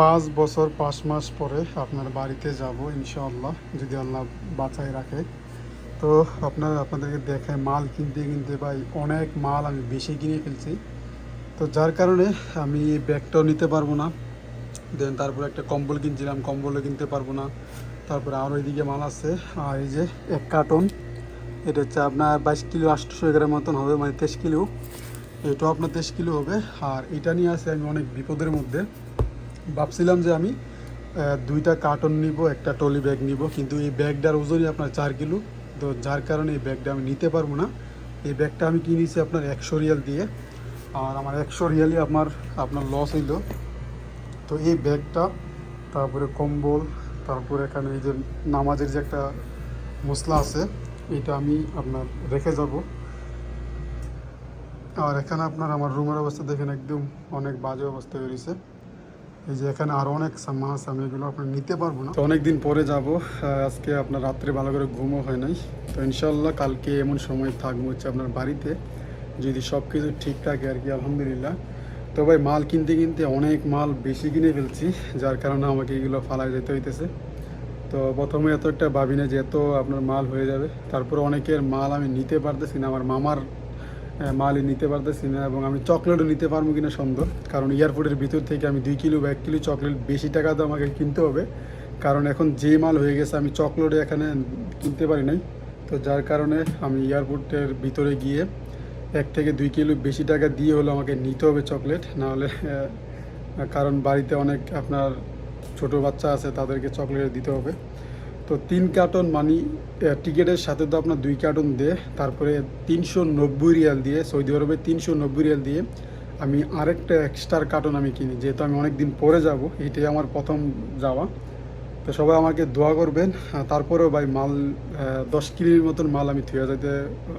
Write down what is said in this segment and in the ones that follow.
পাঁচ বছর, পাঁচ মাস পরে আপনার বাড়িতে যাব ইনশাআল্লাহ, যদি আল্লাহ বাঁচাই রাখে। তো আপনার, আপনাদেরকে দেখায় মাল কিনতে কিনতে ভাই অনেক মাল আমি বেশি কিনে ফেলছি। তো যার কারণে আমি ব্যাগটাও নিতে পারব না। দেন তারপরে একটা কম্বল কিনছিলাম, কম্বলও কিনতে পারব না। তারপরে আরও এদিকে মাল আছে, আর এই যে এক কার্টন। এটা হচ্ছে আপনার বাইশ কিলো, আটশো গ্রাম মতন হবে মানে তেইশ কিলো। এটাও আপনার তেইশ কিলো হবে। আর এটা নিয়ে আছে আমি অনেক বিপদের মধ্যে। ভাবছিলাম যে আমি দুইটা কার্টন নিব, একটা টলি ব্যাগ নিব, কিন্তু এই ব্যাগটার ওজনই আপনার চার কিলো। তো যার কারণে এই ব্যাগটা আমি নিতে পারব না। এই ব্যাগটা আমি কিনেছি আপনার একশো রিয়াল দিয়ে। আর আমার একশো রিয়ালই আপনার আপনার লস হইল। তো এই ব্যাগটা তারপরে কম্বল, তারপরে এখানে এই যে নামাজের যে একটা মশলা আছে, এটা আমি আপনার রেখে যাব। আর এখানে আপনার আমার রুমের অবস্থা দেখেন একদম অনেক বাজে অবস্থা বেরিয়েছে এই যে এখানে আরও অনেক আছে আমি এগুলো আপনার নিতে পারব না। তো অনেক দিন পরে যাব। আজকে আপনার রাত্রে ভালো করে ঘুমও হয় নাই। তো ইনশাল্লাহ কালকে এমন সময় থাকব হচ্ছে আপনার বাড়িতে। যদি সব কিছু ঠিক থাকে আর কি, আলহামদুলিল্লাহ। তো ভাই, মাল কিনতে কিনতে অনেক মাল বেশি কিনে ফেলছি, যার কারণে আমাকে এগুলো ফালাই যেতে হইতেছে। তো প্রথমে এত একটা ভাবি না যে এত আপনার মাল হয়ে যাবে। তারপরে অনেকের মাল আমি নিতে পারতেছি না। আমার মামার মালই নিতে পারতেছি না এবং আমি চকলেটও নিতে পারব কিনা সন্দেহ। কারণ এয়ারপোর্টের ভিতর থেকে আমি দুই কিলো বা এক কিলো চকলেট বেশি টাকা তো আমাকে কিনতে হবে। কারণ এখন যে মাল হয়ে গেছে আমি চকলেট এখানে কিনতে পারি নাই। তো যার কারণে আমি এয়ারপোর্টের ভিতরে গিয়ে এক থেকে দুই কিলো বেশি টাকা দিয়ে হলো আমাকে নিতে হবে চকলেট। নাহলে কারণ বাড়িতে অনেক আপনার ছোট বাচ্চা আছে, তাদেরকে চকলেট দিতে হবে। তো তিন কার্টন মানি টিকিটের সাথে তো আপনার দুই কার্টন দিয়ে। তারপরে তিনশো নব্বই রিয়াল দিয়ে, সৌদি আরবে তিনশো নব্বই রিয়াল দিয়ে আমি আরেকটা এক্সট্রা কার্টন আমি কিনি, যেহেতু আমি অনেক দিন পরে যাব এইটাই আমার প্রথম যাওয়া। তো সবাই আমাকে দোয়া করবেন। তারপরেও ভাই মাল দশ কিলোর মতন মাল আমি থুয়ে যেতে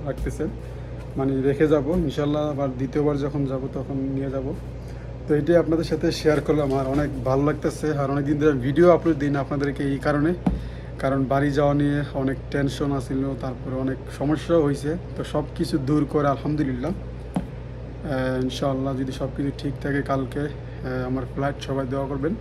রাখতেছে। মানে রেখে যাব ইনশাল্লাহ আবার দ্বিতীয়বার যখন যাব তখন নিয়ে যাব। তো এটাই আপনাদের সাথে শেয়ার করলাম, আর অনেক ভালো লাগতেছে। আর অনেক দিন ধরে ভিডিও আপলোড দিন আপনাদেরকে এই কারণে। কারণ বাড়ি যাওয়া নিয়ে অনেক টেনশন আছিল, তারপরে অনেক সমস্যাও হয়েছে তো সব কিছু দূর করে আলহামদুলিল্লাহ। ইনশাআল্লাহ যদি সব কিছু ঠিক থাকে কালকে আমার ফ্লাইট সবাই দেওয়া করবেন।